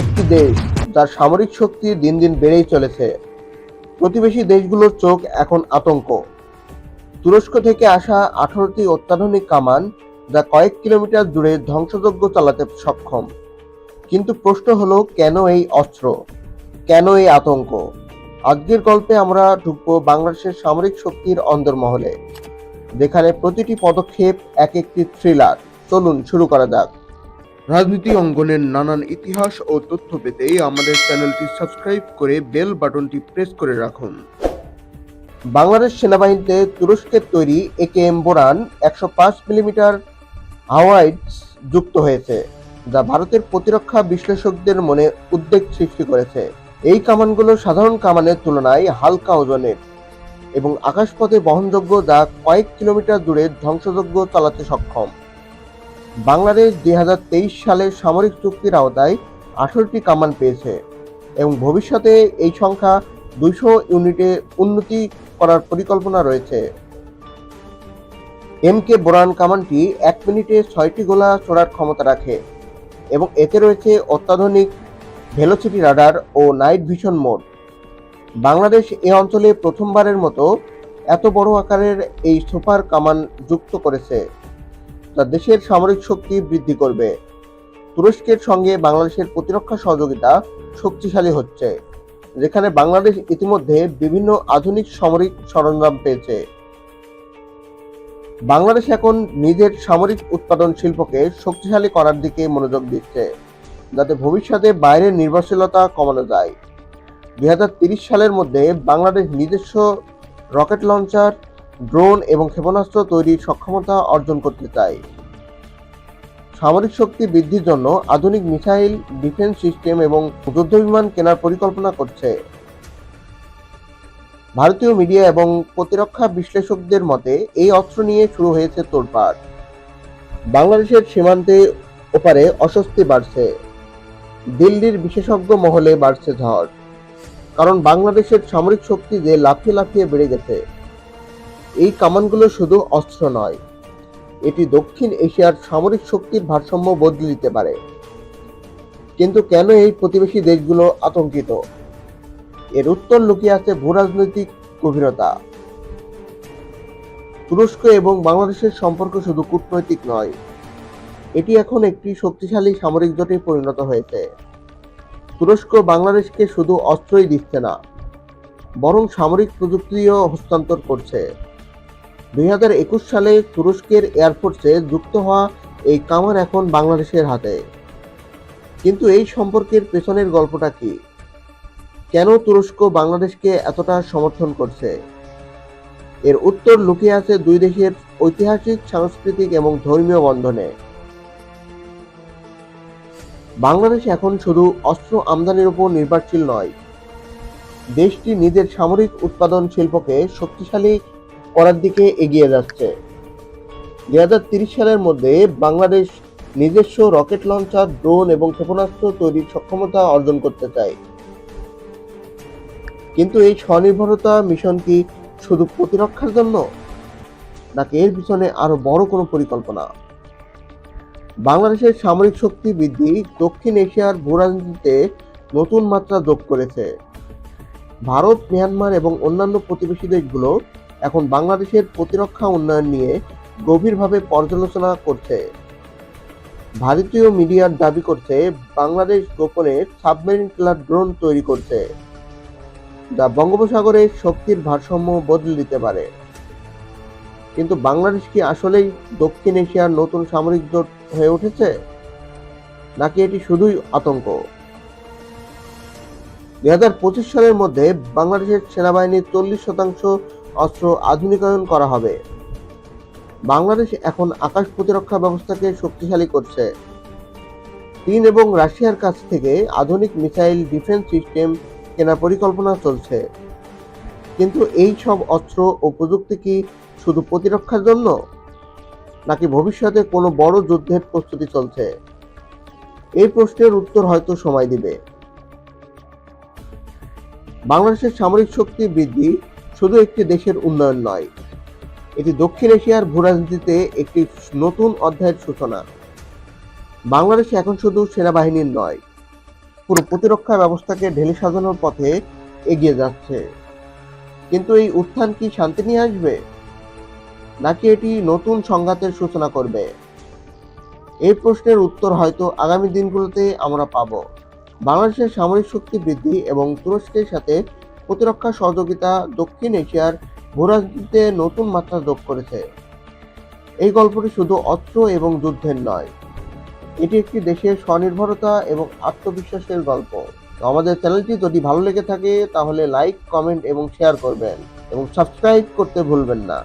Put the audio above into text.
একটি দেশ যার সামরিক শক্তি দিন দিন বেড়েই চলেছে। প্রতিবেশী দেশগুলোর চোখ এখন আতঙ্ক। তুরস্ক থেকে আসা আঠারোটি অত্যাধুনিক কামান যা কয়েক কিলোমিটার দূরে ধ্বংসযজ্ঞ চালাতে সক্ষম। কিন্তু প্রশ্ন হলো, কেন এই অস্ত্র? কেন এই আতঙ্ক? আজকের গল্পে আমরা ঢুকবো বাংলাদেশের সামরিক শক্তির অন্দরমহলে। যেখানে প্রতিটি পদক্ষেপ এক একটি থ্রিলার চলুন শুরু করা যাক। রাজনীতি অঙ্গনের নানান ইতিহাস ও তথ্য পেতে আমাদের চ্যানেলটি সাবস্ক্রাইব করে বেল বাটনটি প্রেস করে রাখুন। বাংলাদেশ সেনাবাহিনীতে তুরস্কের তৈরি একে এম বোরান একশো পাঁচ মিলিমিটার হাওয়াইটস যুক্ত হয়েছে, যা ভারতের প্রতিরক্ষা বিশ্লেষকদের মনে উদ্বেগ সৃষ্টি করেছে। এই কামানগুলো সাধারণ কামানের তুলনায় হালকা ওজনের এবং আকাশপথে বহনযোগ্য যা কয়েক কিলোমিটার দূরে ধ্বংসযোগ্য চালাতে সক্ষম। বাংলাদেশ দুই সালের সামরিক চুক্তির আওতায় আঠারোটি কামান পেয়েছে এবং ভবিষ্যতে এই সংখ্যা দুইশো ইউনিটে উন্নতি করার পরিকল্পনা রয়েছে। এম কে বোরান কামানটি এক মিনিটে ছয়টি গোলা ছোড়ার ক্ষমতা রাখে এবং এতে রয়েছে অত্যাধুনিক ভেলোসিটি রাডার ও নাইট ভিশন মোড। বাংলাদেশ এ অঞ্চলে প্রথমবারের মতো এত বড় আকারের এই সুপার কামান যুক্ত করেছে। যা দেশের সামরিক শক্তি বৃদ্ধি করবে। তুরস্কের সঙ্গে বাংলাদেশের প্রতিরক্ষা সহযোগিতা শক্তিশালী হচ্ছে, যেখানে বাংলাদেশ ইতিমধ্যে বিভিন্ন আধুনিক সামরিক সরঞ্জাম পেয়েছে। বাংলাদেশ এখন নিজের সামরিক উৎপাদন শিল্পকে শক্তিশালী করার দিকে মনোযোগ দিচ্ছে, যাতে ভবিষ্যতে বাইরের নির্ভরশীলতা কমানো যায়। দুই সালের মধ্যে বাংলাদেশ নিজস্ব রকেট লঞ্চার ড্রোন এবং ক্ষেপণাস্ত্র তৈরির সক্ষমতা অর্জন করতে চায়। সামরিক শক্তি বৃদ্ধির জন্য আধুনিক মিসাইল, ডিফেন্স সিস্টেম এবং যুদ্ধবিমান কেনার পরিকল্পনা করছে। ভারতীয় মিডিয়া এবং প্রতিরক্ষা বিশ্লেষকদের মতে, এই অস্ত্র নিয়ে শুরু হয়েছে তোড়পাড়। বাংলাদেশের সীমান্তে ওপারে অস্বস্তি বাড়ছে। দিল্লির বিশেষজ্ঞ মহলে বাড়ছে ঝড়। কারণ বাংলাদেশের সামরিক শক্তি যে লাফিয়ে লাফিয়ে বেড়ে গেছে। এই কামানগুলো শুধু অস্ত্র নয়, এটি দক্ষিণ এশিয়ার সামরিক শক্তির ভারসাম্য বদলে দিতে পারে। কিন্তু কেন এই প্রতিবেশী দেশগুলো আতঙ্কিত? এর উত্তর লুকিয়ে আছে ভূরাজনৈতিক গভীরতা। তুরস্ক এবং বাংলাদেশের সম্পর্ক শুধু কূটনৈতিক নয়, এটি এখন একটি শক্তিশালী সামরিক জোটে পরিণত হয়েছে। তুরস্ক বাংলাদেশকে শুধু অস্ত্রই দিচ্ছে না, বরং সামরিক প্রযুক্তিও হস্তান্তর করছে। দুই হাজার একুশ সালে তুরস্কের এয়ারফোর্সে যুক্ত হওয়া এই কামান এখন বাংলাদেশের হাতে। কিন্তু এই সম্পর্কের পেছনের গল্পটা কি? কেন তুরস্ক বাংলাদেশকে এতটা সমর্থন করছে? এর উত্তর লুকিয়ে আছে দুই দেশের ঐতিহাসিক, সাংস্কৃতিক এবং ধর্মীয় বন্ধনে। বাংলাদেশ এখন শুধু অস্ত্র আমদানির উপর নির্ভরশীল নয়। দেশটি নিজের সামরিক উৎপাদন শিল্পকে শক্তিশালী করার দিকে এগিয়ে যাচ্ছে। দুই সালের মধ্যে বাংলাদেশ নিজস্ব রকেট লঞ্চার, ড্রোন এবং ক্ষেপণাস্ত্র তৈরির সক্ষমতা অর্জন করতে চায়। কিন্তু এই স্বনির্ভরতা মিশন কি শুধু প্রতিরক্ষার জন্য? নাকি এর পিছনে আরও বড় কোনো পরিকল্পনা? বাংলাদেশের সামরিক শক্তি বৃদ্ধি দক্ষিণ এশিয়ার ভূরাজনীতিতে নতুন মাত্রা যোগ করেছে। ভারত, মিয়ানমার এবং অন্যান্য প্রতিবেশী দেশগুলো এখন বাংলাদেশের প্রতিরক্ষা উন্নয়ন নিয়ে গভীরভাবে পর্যালোচনা করছে। ভারতীয় মিডিয়ার দাবি করছে, বাংলাদেশ গোপনে সাবমেরিন কিলার ড্রোন তৈরি করছে। যা বঙ্গোপসাগরে শক্তির ভারসাম্য বদলে দিতে পারে। কিন্তু বাংলাদেশ কি আসলেই দক্ষিণ এশিয়ার নতুন সামরিক জোট হয়ে উঠেছে? নাকি এটি শুধুই আতঙ্ক? দুই হাজার পঁচিশ সালের মধ্যে বাংলাদেশের সেনাবাহিনীর চল্লিশ শতাংশ অস্ত্র আধুনিকায়ন করা হবে। বাংলাদেশ এখন আকাশ প্রতিরক্ষা ব্যবস্থাকে শক্তিশালী করছে। চীন এবং রাশিয়ার কাছ থেকে আধুনিক মিসাইল ডিফেন্স সিস্টেম কেনার পরিকল্পনা চলছে। কিন্তু এই সব অস্ত্র ও প্রযুক্তি কি শুধু প্রতিরক্ষার জন্য? নাকি ভবিষ্যতে কোনো বড় যুদ্ধের প্রস্তুতি চলছে? এই প্রশ্নের উত্তর হয়তো সময় দিবে। বাংলাদেশের সামরিক শক্তি বৃদ্ধি শুধু একটি দেশের উন্নয়ন নয়, এটি দক্ষিণ এশিয়ার ভূরাজনীতিতে একটি নতুন অধ্যায়ের সূচনা। বাংলাদেশ এখন শুধু সেনাবাহিনীর নয়, পুরো প্রতিরক্ষা ব্যবস্থাকে ঢেলে সাজানোর পথে এগিয়ে যাচ্ছে। কিন্তু এই উত্থান কি শান্তি নিয়ে আসবে? নাকি এটি নতুন সংঘাতের সূচনা করবে? এই প্রশ্নের উত্তর হয়তো আগামী দিনগুলোতে আমরা পাব। বাংলাদেশের সামরিক শক্তি বৃদ্ধি এবং তুরস্কের সাথে প্রতিরক্ষা সহযোগিতা দক্ষিণ এশিয়ার ভূরাজনীতিতে নতুন মাত্রা যোগ করেছে। এই গল্পটি শুধু অস্ত্র এবং যুদ্ধের নয়, এটি একটি দেশের স্বনির্ভরতা এবং আত্মবিশ্বাসের গল্প। আমাদের চ্যানেলটি যদি ভালো লেগে থাকে, তাহলে লাইক, কমেন্ট এবং শেয়ার করবেন এবং সাবস্ক্রাইব করতে ভুলবেন না।